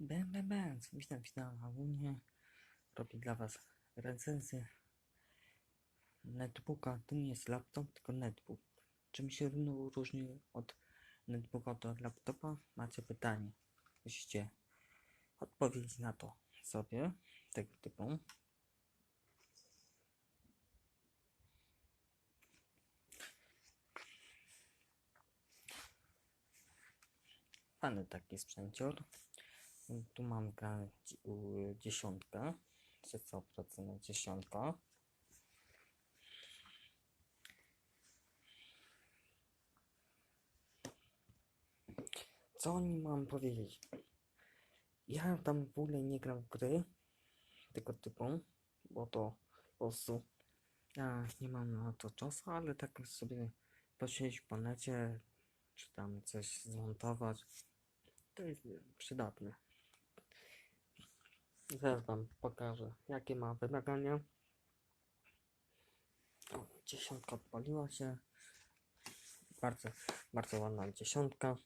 Ben, ben, ben. Witam, witam. Ogólnie robię dla Was recenzję netbooka. To nie jest laptop, tylko netbook. Czym się różni od netbooka do laptopa? Macie pytanie. Musicie odpowiedzieć na to sobie tego typu. Fajny taki sprzęcior. Tu mam grę dzi- u- dziesiątkę. 300% dziesiątka. Co oni mam powiedzieć? Ja tam w ogóle nie gram w gry tego typu, bo to po prostu ja nie mam na to czasu, ale tak sobie posiedzieć w planecie, czy tam coś zmontować, to jest przydatne. Zaraz wam pokażę, jakie ma wymagania. O, dziesiątka odpaliła się. Bardzo, bardzo ładna dziesiątka.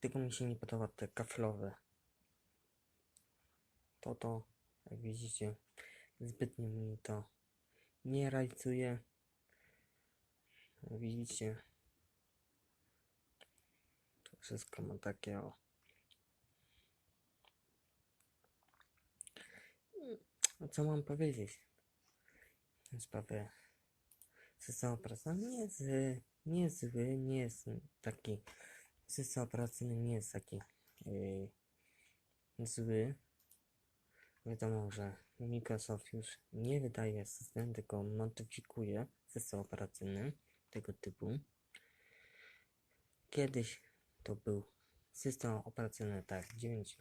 Tylko mi się nie podoba te kaflowe. To to, jak widzicie, zbytnio mi to nie rajcuje. Widzicie, to wszystko ma takie o. No co mam powiedzieć? W sprawie systemu operacyjnego nie jest, nie jest zły, nie jest taki system operacyjny nie jest taki yy, zły. Wiadomo, że Microsoft już nie wydaje system, tylko modyfikuje system operacyjny tego typu. Kiedyś to był system operacyjny tak 9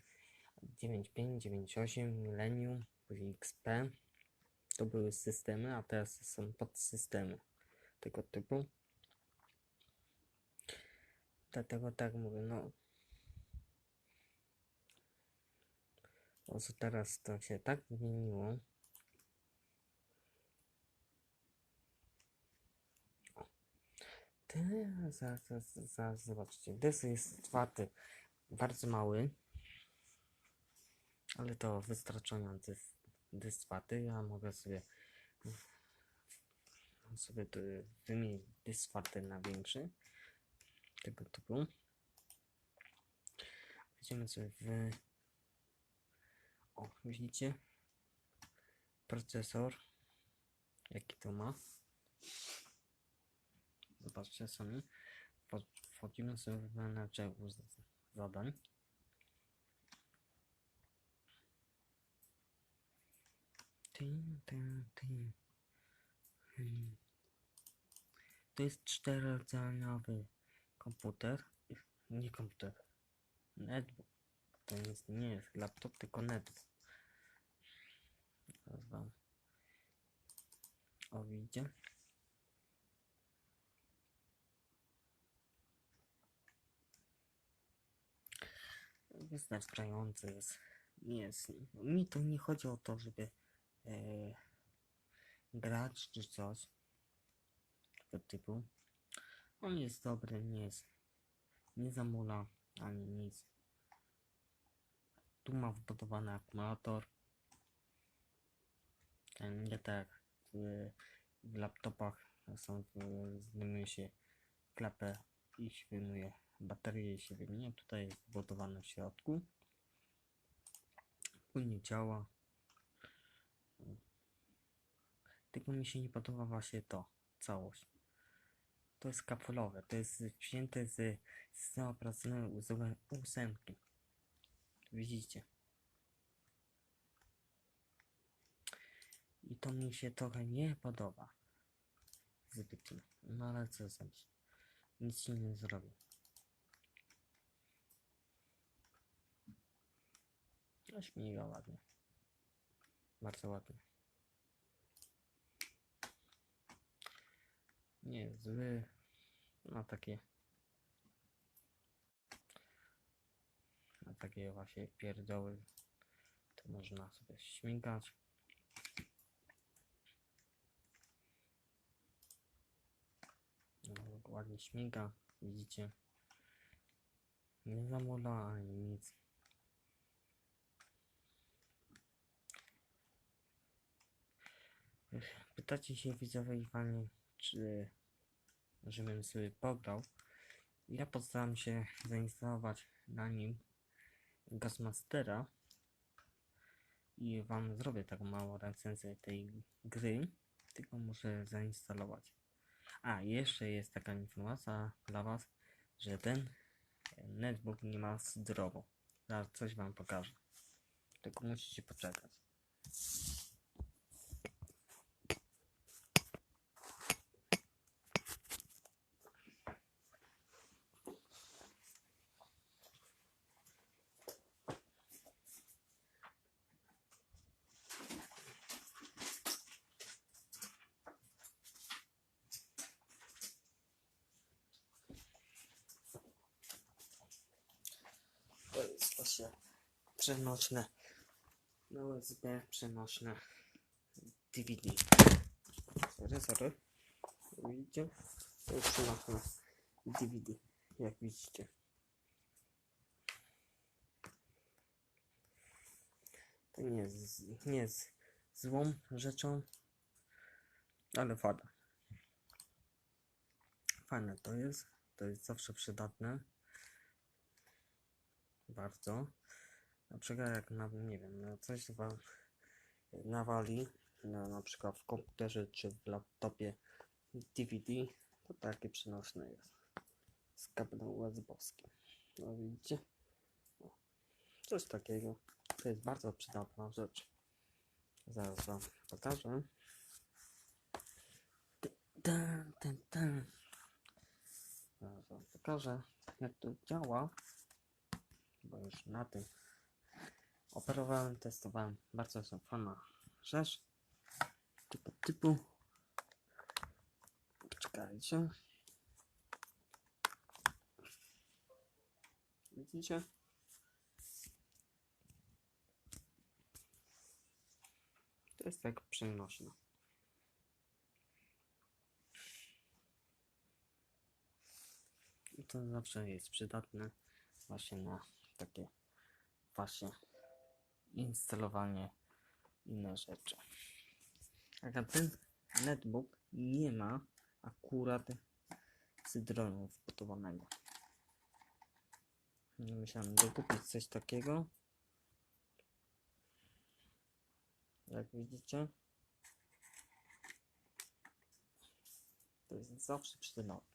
9.5, 9.8, Millennium, później XP. To były systemy, a teraz są podsystemy tego typu. Dlatego tak mówię, no. Po prostu teraz to się tak zmieniło. Teraz, zaraz, zaraz, zobaczcie. Dysk jest bardzo mały. Ale to wystarczający dysk czwarty. Ja mogę sobie sobie tu wymienić dysk czwarty na większy tego typu. Wejdziemy sobie w... O, widzicie? Procesor. Jaki to ma. Zobaczcie sami. Wcho- Wchodzimy sobie w menedżer zadań. Tym, tym, tym. Hmm. To jest czterodzeniowy komputer, nie komputer, netbook. To jest, nie jest laptop, tylko netbook. Teraz wam o widzicie. Wystarczający jest. Jest. Mi to nie chodzi o to, żeby e, grać czy coś tego typu. On jest dobry, nie jest. Nie zamula ani nic. Tu ma wbudowany akumulator. Ten nie tak w, w laptopach są zdejmuje się klapę i się wyjmuje baterię i się wyjmuje. Tutaj jest wbudowane w środku. Płynnie działa. Tylko mi się nie podoba właśnie to, całość. To jest kapsulowe, to jest wzięte z z ósemki. Widzicie? I to mi się trochę nie podoba. Zbytnio. No ale co zrobić? Nic się nie zrobi. No śmiga ładnie. Bardzo ładnie. Nie zły. Na takie. Na takie właśnie pierdoły. To można sobie śmigać. No, ładnie śmiga, widzicie. nie zamula ani nic. Pytacie się widzowie i fani, czy żebym sobie pograł. Ja postaram się zainstalować na nim Gasmastera i wam zrobię taką małą recenzję tej gry, tylko muszę zainstalować. A, jeszcze jest taka informacja dla was, że ten netbook nie ma zdrowo. Zaraz coś wam pokażę. Tylko musicie poczekać. Właśnie przenośne na USB przenośne DVD. Sorry. Widzicie? To jest przenośne DVD, jak widzicie. To nie jest, nie jest złą rzeczą, ale fajne. Fajne to jest, to jest zawsze przydatne bardzo. Przykład jak na, nie wiem, na coś wam nawali, na, na przykład w komputerze czy w laptopie DVD, to takie przenośne jest. Z kablem USB-owskim. No widzicie? O, coś takiego. To jest bardzo przydatna rzecz. Zaraz wam pokażę. Tan, tan, tan. Zaraz wam pokażę, jak to działa bo już na tym operowałem, testowałem. Bardzo fajna rzecz. Typu typu. Poczekajcie. Widzicie? To jest tak przenośne. I to zawsze jest przydatne właśnie na takie właśnie instalowanie inne rzeczy. A ten netbook nie ma akurat cydronu wbudowanego. Musiałem dokupić coś takiego. Jak widzicie. To jest zawsze przydatne.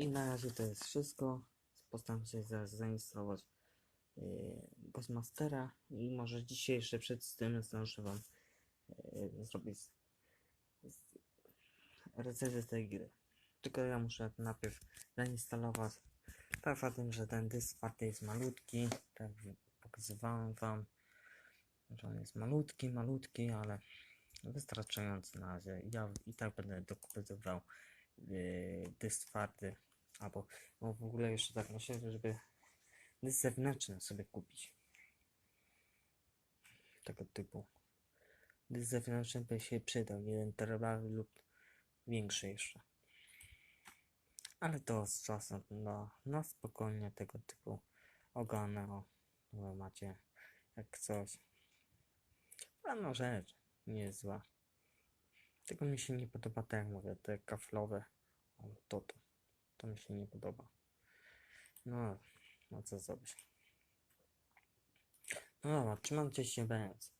I na razie to jest wszystko. Postaram się zaraz zainstalować yy, Ghostmastera i może dzisiaj jeszcze przed tym zdążę wam yy, zrobić recenzję tej gry. Tylko ja muszę najpierw zainstalować. Za tym, że ten dysk twardy jest malutki, tak pokazywałem wam, że on jest malutki, malutki, ale wystarczający na razie. Ja i tak będę dokupywał yy, dysk twardy, albo no w ogóle jeszcze tak myślę, żeby dysk zewnętrzny sobie kupić. Tego typu. Dysk zewnętrzny by się przydał, 1 terabajt lub większy jeszcze. Ale to z czasem na, na spokojnie tego typu ogarnę. O, no macie jak coś. Fajna rzecz, nie jest zła. Tylko mi się nie podoba, tak jak mówię, te kaflowe. O, to, to, to mi się nie podoba. No, no co zrobić. No dobra, trzymajcie się, bęc.